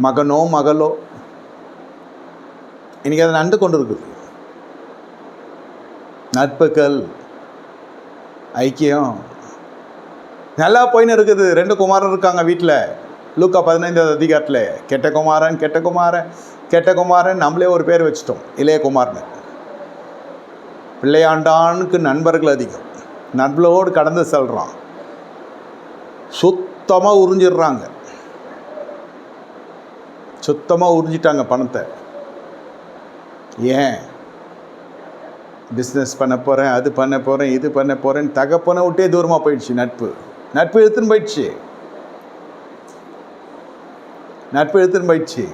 மகனோ மகளோ? இன்றைக்கி அதை நண்டு கொண்டு இருக்குது நட்புகள் ஐக்கியம். நல்லா போயின்னு இருக்குது. ரெண்டு குமாரன் இருக்காங்க வீட்டில் லூக்கா பதினைந்தாவது அதிகாரத்தில். கெட்ட குமாரன் கெட்ட குமாரன் கெட்ட குமாரன். நம்மளே ஒரு பேர் வச்சிட்டோம். இளைய குமாரன். பிள்ளையாண்டானுக்கு நண்பர்கள் அதிகம். நண்பர்களோடு கடந்து செல்கிறான் சுத்தமாக உறிஞ்சிடுறாங்க. சுத்தமாக உறிஞ்சிட்டாங்க பணத்தை. ஏன்? பிஸ்னஸ் பண்ண போகிறேன் அது பண்ண போகிறேன் இது பண்ண போகிறேன் தகப்பனை விட்டே தூரமாக போயிடுச்சு நட்பு. நட்பு எடுத்துன்னு போயிடுச்சு. நட்பு எடுத்துன்னு போயிடுச்சு.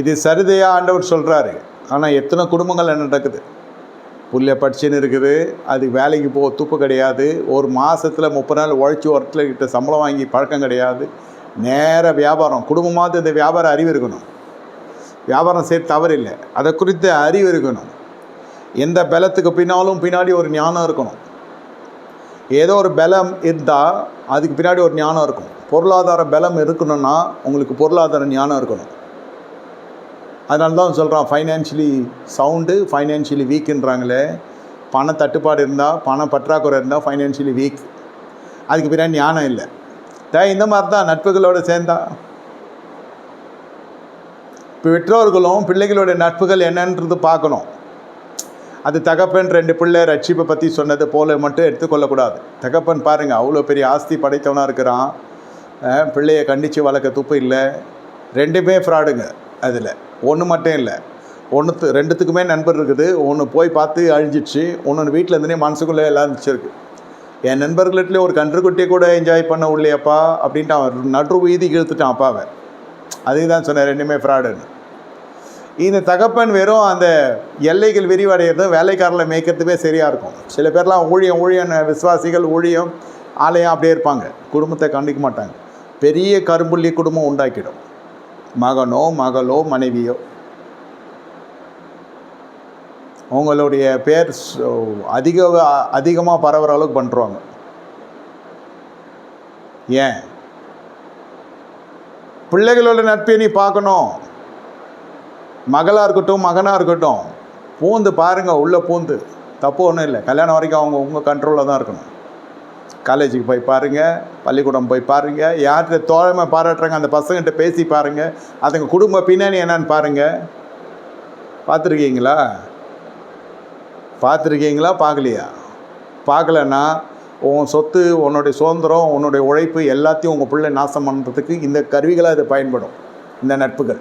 இது சரிதையாக ஆண்டவர் சொல்கிறாரு ஆனால் எத்தனை குடும்பங்கள் என்ன நடக்குது? புள்ள படிச்சுன்னு இருக்குது. அது வேலைக்கு போக துப்பு கிடையாது. ஒரு மாதத்தில் முப்பது நாள் உழைச்சி ஒருத்தர் கிட்ட சம்பளம் வாங்கி பழக்கம் கிடையாது. நேர வியாபாரம் குடும்பமாவது இந்த வியாபார அறிவு இருக்கணும். வியாபாரம் செய்ய தவறில்லை. அதை குறித்த அறிவு இருக்கணும். எந்த பலத்துக்கு பின்னாலும் பின்னாடி ஒரு ஞானம் இருக்கணும். ஏதோ ஒரு பலம் இருந்தால் அதுக்கு பின்னாடி ஒரு ஞானம் இருக்கும் பொருளாதார பலம் இருக்கணும்னா உங்களுக்கு பொருளாதார ஞானம் இருக்கணும். அதனால தான் சொல்கிறான் ஃபைனான்ஷியலி சவுண்டு ஃபைனான்ஷியலி வீக்குன்றாங்களே பண தட்டுப்பாடு இருந்தால் பண பற்றாக்குறை இருந்தால் ஃபைனான்ஷியலி வீக் அதுக்கு பின்னாடி ஞானம் இல்லை. தான் இந்த மாதிரி தான் நட்புகளோடு சேர்ந்தா. இப்போ பெற்றோர்களும் பிள்ளைகளோட நட்புகள் என்னன்றது பார்க்கணும். அது தகப்பன் ரெண்டு பிள்ளை ரட்சிப்பை பற்றி சொன்னது போல மட்டும் எடுத்துக்கொள்ளக்கூடாது தகப்பன் பாருங்கள் அவ்வளோ பெரிய ஆஸ்தி படைத்தவனாக இருக்கிறான். பிள்ளையை கண்டித்து வளர்க்க துப்பு இல்லை. ரெண்டுமே ஃப்ராடுங்க அதில். ஒன்று மட்டும் இல்லை. ஒன்று ரெண்டுத்துக்குமே நண்பர் இருக்குது. ஒன்று போய் பார்த்து அழிஞ்சிடுச்சு. ஒன்று வீட்டில் இருந்துனே மனசுக்குள்ளே எல்லாம் இருந்துச்சிருக்கு என் நண்பர்கள்லேயே ஒரு கன்றுக்குட்டியை கூட என்ஜாய் பண்ண உள்ளையப்பா அப்படின்ட்டு அவன் நடு வீதி இழுத்துட்டான் அப்பாவை அதுக்கு தான் சொன்னேன் ரெண்டுமே ஃப்ராடுன்னு இந்த தகப்பன் வெறும் அந்த எல்லைகள் விரிவடைகிறதும் வேலைக்காரில் மேய்க்கிறதுமே சரியாக இருக்கும். சில பேர்லாம் ஊழியம் ஊழியம் விசுவாசிகள் ஊழியம் ஆலயம் அப்படியே இருப்பாங்க. குடும்பத்தை கண்டிக்க மாட்டாங்க. பெரிய கரும்புள்ளி குடும்பம் உண்டாக்கிடும். மகனோ மகளோ மனைவியோ உங்களுடைய பேர் அதிக அதிகமாக பரவுற அளவுக்கு பண்ணுறாங்க ஏன்? பிள்ளைகளோட நட்பை நீ பார்க்கணும். மகளாக இருக்கட்டும் மகனாக இருக்கட்டும் பூந்து பாருங்கள் உள்ளே பூந்து. தப்பு ஒன்றும் இல்லை. கல்யாணம் வரைக்கும் அவங்க உங்கள் கண்ட்ரோலில் தான் இருக்கணும். காலேஜுக்கு போய் பாருங்கள் பள்ளிக்கூடம் போய் பாருங்கள் யார்கிட்ட தோழமை பாராட்டுறாங்க அந்த பசங்கள்கிட்ட பேசி பாருங்கள் அதுங்க குடும்ப பின்னணி என்னன்னு பாருங்கள் பார்த்துருக்கீங்களா? பார்த்துருக்கீங்களா? பார்க்கலையா? பார்க்கலன்னா உன் சொத்து உன்னுடைய சுதந்திரம் உன்னுடைய உழைப்பு எல்லாத்தையும் உங்கள் பிள்ளை நாசம் பண்ணுறதுக்கு இந்த கருவிகளாக இது பயன்படும். இந்த நட்புகள்.